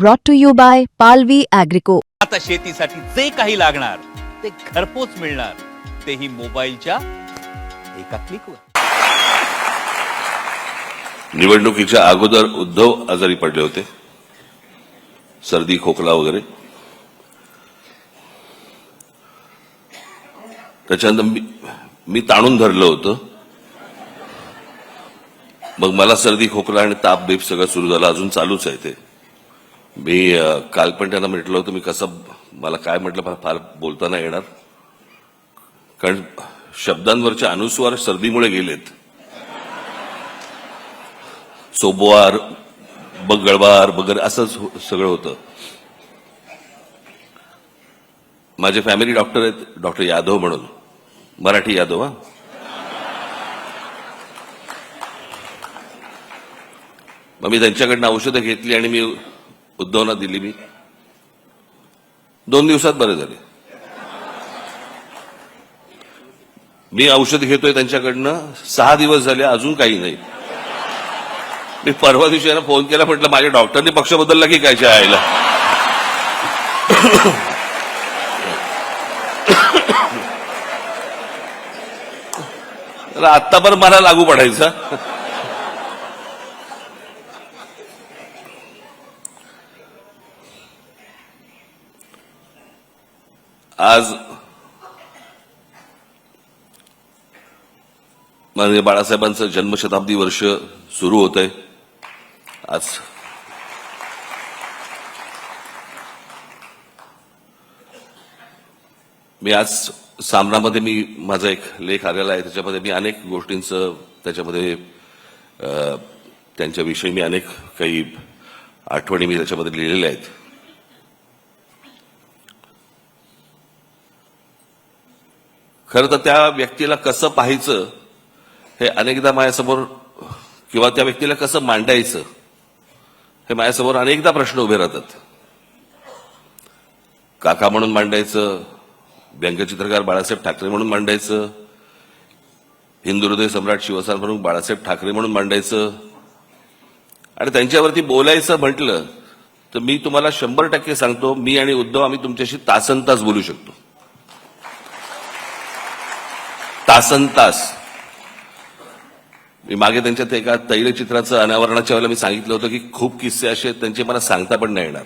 brought to you by Palvi Agrico. आता शेतीसाठी जे काही लागणार ते घरपोच मिळणार. तेही मोबाईलच्या एका क्लिकवर निवडणुकीच्या अगोदर उद्धव आजारी पडले होते. सर्दी खोकला वगैरे. त्याच्यानंतर मी मी ताणून धरलं होतं. मग मला सर्दी खोकला आणि ताप बीप सगळं सुरू झालं. अजून चालूच आहे ते. मी काल पण त्यांना म्हटलं होतं मी कसं मला काय म्हटलं मला फार बोलताना येणार. कारण शब्दांवरचे अनुस्वार सर्दीमुळे गेलेत. सोबवार बगळवार वगैरे असंच सगळं होतं. माझे फॅमिली डॉक्टर आहेत डॉक्टर यादव म्हणून. मराठी यादव हा. मग मी त्यांच्याकडनं औषधं घेतली आणि मी उद्धवला दिली मी. दोन दिवसात बरे झाले. मी औषध घेतोय त्यांच्याकडनं. सहा दिवस झाले अजून काही नाही. मी परवा दिवशी यांना फोन केला म्हटलं माझ्या डॉक्टरने पक्ष बदलला की काय आयला आत्ता पण मला लागू पडायचा. आज माननीय बाळासाहेबांचं जन्मशताब्दी वर्ष सुरू होत आहे आज मी आज सामनामध्ये मी माझा एक लेख आलेला आहे त्याच्यामध्ये मी अनेक गोष्टींचं त्याच्यामध्ये त्यांच्याविषयी मी अनेक काही आठवणी मी त्याच्यामध्ये लिहिलेल्या आहेत. खरं तर त्या व्यक्तीला कसं पाहायचं हे अनेकदा माझ्यासमोर किंवा त्या व्यक्तीला कसं मांडायचं हे माझ्यासमोर अनेकदा प्रश्न उभे राहतात. काका म्हणून मांडायचं व्यंगचित्रकार बाळासाहेब ठाकरे म्हणून मांडायचं हिंदू हृदय सम्राट शिवसेना म्हणून बाळासाहेब ठाकरे म्हणून मांडायचं आणि त्यांच्यावरती बोलायचं म्हटलं तर मी तुम्हाला शंभर टक्के सांगतो मी आणि उद्धव आम्ही तुमच्याशी तासन तास बोलू शकतो. तासन तास. मी मागे त्यांच्या ते एका तैलचित्राचं अनावरणाच्या वेळेला मी सांगितलं होतं की खूप किस्से असे आहेत त्यांचे मला सांगता पण नाही येणार.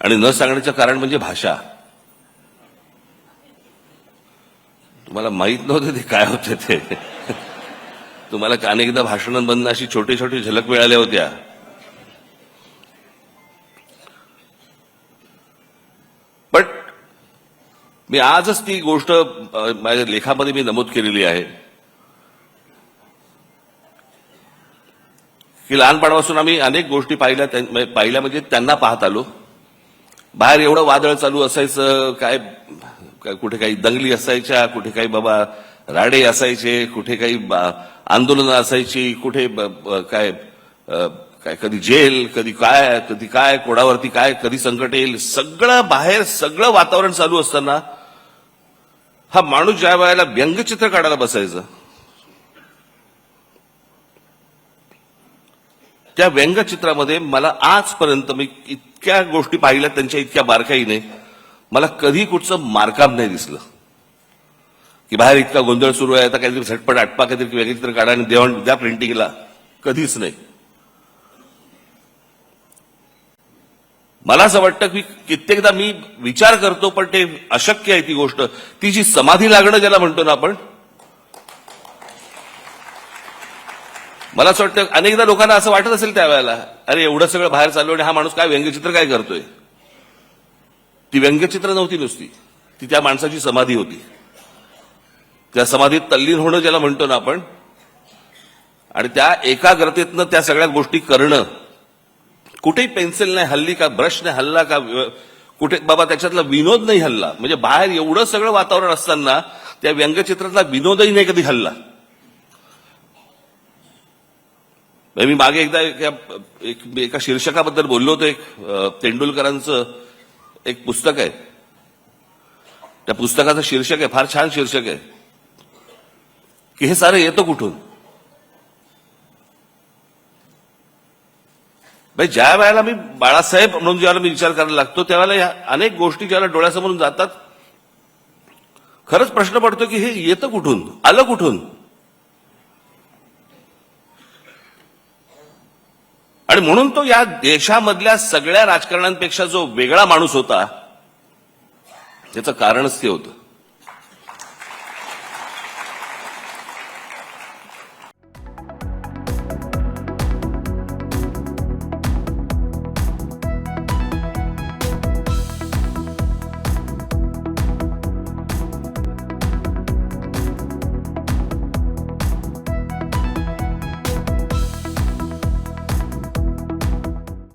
आणि न सांगण्याचं कारण म्हणजे भाषा. तुम्हाला माहीत नव्हतं ते काय होते ते. तुम्हाला अनेकदा भाषणांमधनं अशी छोटी छोटी झलक मिळाल्या होत्या. मी आजच ती गोष्ट माझ्या लेखामध्ये मी नमूद केलेली आहे. की लहानपणापासून आम्ही अनेक गोष्टी पाहिल्या पाहिल्या म्हणजे त्यांना पाहत आलो. बाहेर एवढं वादळ चालू असायचं काय कुठे काही दंगली असायच्या कुठे काही बाबा राडे असायचे कुठे काही आंदोलनं असायची कुठे काय काय कधी जेल कधी काय कधी काय कोणावरती काय कधी संकट येईल सगळं बाहेर सगळं वातावरण चालू असताना हा माणूस ज्या वेळेला व्यंगचित्र काढायला बसायचं त्या व्यंगचित्रामध्ये मला आजपर्यंत मी इतक्या गोष्टी पाहिल्या त्यांच्या इतक्या बारकाईने मला कधी कुठचं मारकाम नाही दिसलं. की बाहेर इतका गोंधळ सुरू आहे आता काहीतरी झटपट आटपा काहीतरी व्यंगचित्र काढा आणि देवण द्या प्रिंटिंगला कधीच नाही. मला असं वाटतं की कित्येकदा मी विचार करतो पण ते अशक्य आहे ती गोष्ट. ती जी समाधी लागणं ज्याला म्हणतो ना आपण मला असं वाटतं अनेकदा लोकांना असं वाटत असेल त्यावेळेला अरे एवढं सगळं बाहेर चालू आणि हा माणूस काय व्यंगचित्र काय करतोय? ती व्यंगचित्र नव्हती नुसती. ती त्या माणसाची समाधी होती. त्या समाधीत तल्लीन होणं ज्याला म्हणतो ना आपण आणि त्या एकाग्रतेतनं त्या सगळ्या गोष्टी करणं कुठेही पेन्सिल नाही हल्ली का ब्रश नाही हल्ला का कुठे बाबा त्याच्यातला विनोद नाही हल्ला. म्हणजे बाहेर एवढं सगळं वातावरण असताना त्या व्यंगचित्रातला विनोदही नाही कधी हल्ला. मी मागे एकदा एका- एक- एका शीर्षकाबद्दल बोललो होतो एक तेंडुलकरांचं एक पुस्तक आहे. त्या पुस्तकाचं शीर्षक आहे फार छान शीर्षक आहे. की हे सारं येतं कुठून? ज्या वेळेला मी बाळासाहेब म्हणून ज्यावेळेला मी विचार करायला लागतो त्यावेळेला या अनेक गोष्टी ज्याला डोळ्यासमोरून जातात खरंच प्रश्न पडतो की हे येतं कुठून? आलं कुठून? आणि म्हणून तो या देशामधल्या सगळ्या राजकारण्यांपेक्षा जो वेगळा माणूस होता त्याचं कारणच ते होतं.